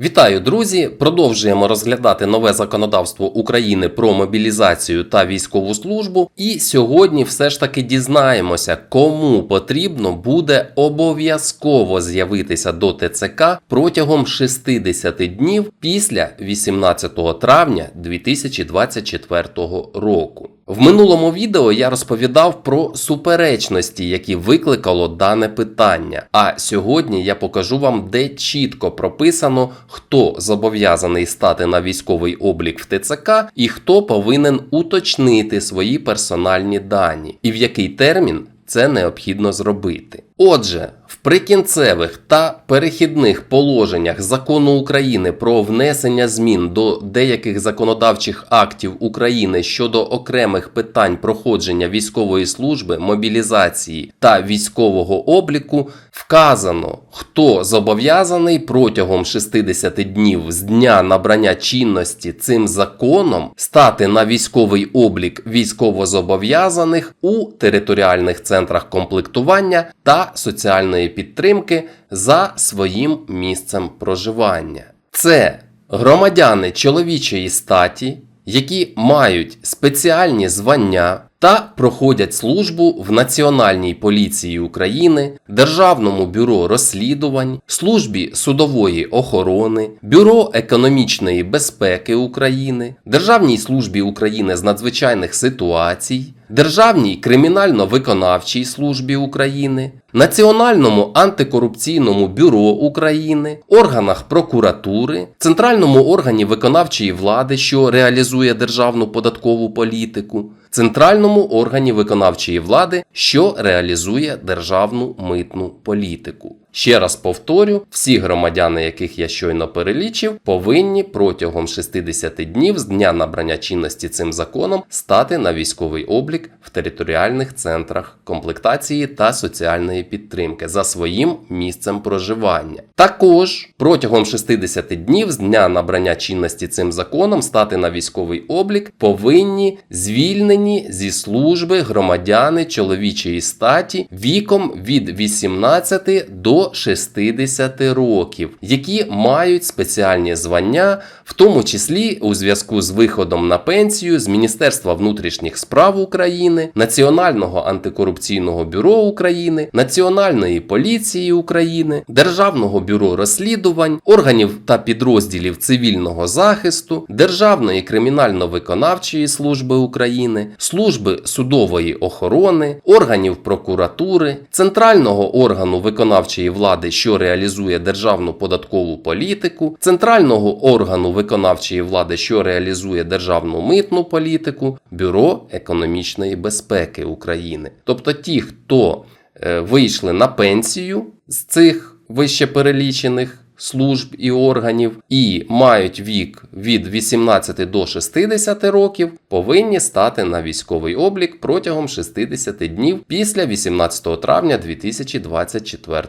Вітаю, друзі! Продовжуємо розглядати нове законодавство України про мобілізацію та військову службу. І сьогодні все ж таки дізнаємося, кому потрібно буде обов'язково з'явитися до ТЦК протягом 60 днів після 18 травня 2024 року. В минулому відео я розповідав про суперечності, які викликало дане питання. А сьогодні я покажу вам, де чітко прописано, хто зобов'язаний стати на військовий облік в ТЦК і хто повинен уточнити свої персональні дані, і в який термін це необхідно зробити. Отже, прикінцевих та перехідних положеннях закону України про внесення змін до деяких законодавчих актів України щодо окремих питань проходження військової служби, мобілізації та військового обліку вказано, хто зобов'язаний протягом 60 днів з дня набрання чинності цим законом стати на військовий облік військовозобов'язаних у територіальних центрах комплектування та соціальної підтримки за своїм місцем проживання. Це громадяни чоловічої статі, які мають спеціальні звання та проходять службу в Національній поліції України, Державному бюро розслідувань, службі судової охорони, Бюро економічної безпеки України, Державній службі України з надзвичайних ситуацій, Державній кримінально-виконавчій службі України, Національному антикорупційному бюро України, органах прокуратури, Центральному органі виконавчої влади, що реалізує державну податкову політику, Центральному органі виконавчої влади, що реалізує державну митну політику. Ще раз повторю: всі громадяни, яких я щойно перелічив, повинні протягом 60 днів з дня набрання чинності цим законом стати на військовий облік в територіальних центрах комплектації та соціальної підтримки за своїм місцем проживання. Також протягом 60 днів з дня набрання чинності цим законом стати на військовий облік повинні звільнені зі служби громадяни чоловічої статі віком від 18 до 60 років, які мають спеціальні звання, в тому числі у зв'язку з виходом на пенсію з Міністерства внутрішніх справ України, Національного антикорупційного бюро України, Національної поліції України, Державного бюро розслідувань, органів та підрозділів цивільного захисту, Державної кримінально-виконавчої служби України, служби судової охорони, органів прокуратури, Центрального органу виконавчої влади, що реалізує державну податкову політику, Центрального органу виконавчої влади, що реалізує державну митну політику, Бюро економічної безпеки України. Тобто ті, хто е, вийшли на пенсію з цих вище перелічених служб і органів і мають вік від 18 до 60 років, повинні стати на військовий облік протягом 60 днів після 18 травня 2024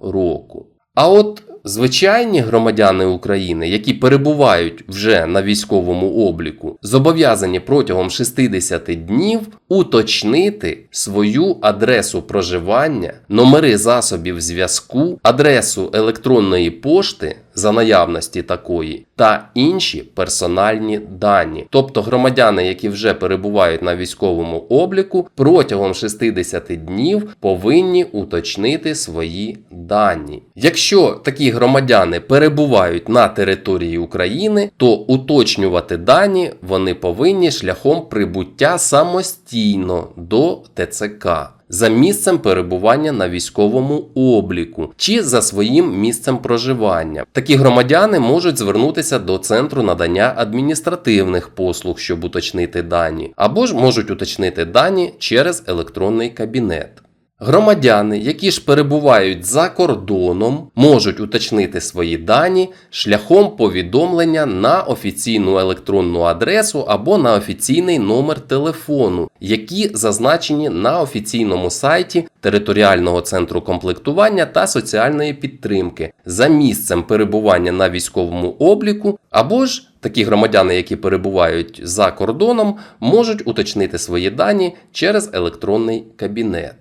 року. А от звичайні громадяни України, які перебувають вже на військовому обліку, зобов'язані протягом 60 днів уточнити свою адресу проживання, номери засобів зв'язку, адресу електронної пошти за наявності такої та інші персональні дані. Тобто громадяни, які вже перебувають на військовому обліку, протягом 60 днів повинні уточнити свої дані. Якщо такі громадяни перебувають на території України, то уточнювати дані вони повинні шляхом прибуття самостійно до ТЦК. За місцем перебування на військовому обліку чи за своїм місцем проживання. Такі громадяни можуть звернутися до центру надання адміністративних послуг, щоб уточнити дані, або ж можуть уточнити дані через електронний кабінет. Громадяни, які ж перебувають за кордоном, можуть уточнити свої дані шляхом повідомлення на офіційну електронну адресу або на офіційний номер телефону, які зазначені на офіційному сайті територіального центру комплектування та соціальної підтримки за місцем перебування на військовому обліку, або ж такі громадяни, які перебувають за кордоном, можуть уточнити свої дані через електронний кабінет.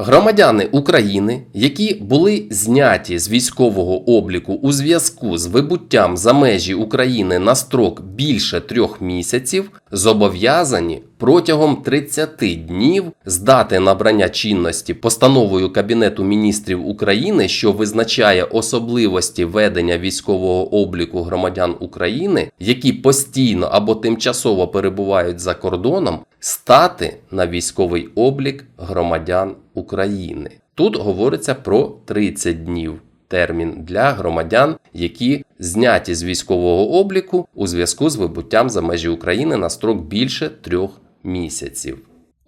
Громадяни України, які були зняті з військового обліку у зв'язку з вибуттям за межі України на строк більше трьох місяців, зобов'язані протягом 30 днів з дати набрання чинності постановою Кабінету міністрів України, що визначає особливості ведення військового обліку громадян України, які постійно або тимчасово перебувають за кордоном, стати на військовий облік громадян України. Тут говориться про 30 днів. Термін для громадян, які зняті з військового обліку у зв'язку з вибуттям за межі України на строк більше трьох місяців.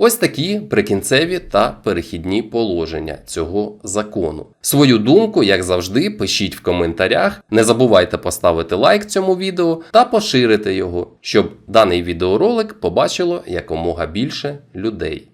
Ось такі прикінцеві та перехідні положення цього закону. Свою думку, як завжди, пишіть в коментарях. Не забувайте поставити лайк цьому відео та поширити його, щоб даний відеоролик побачило якомога більше людей.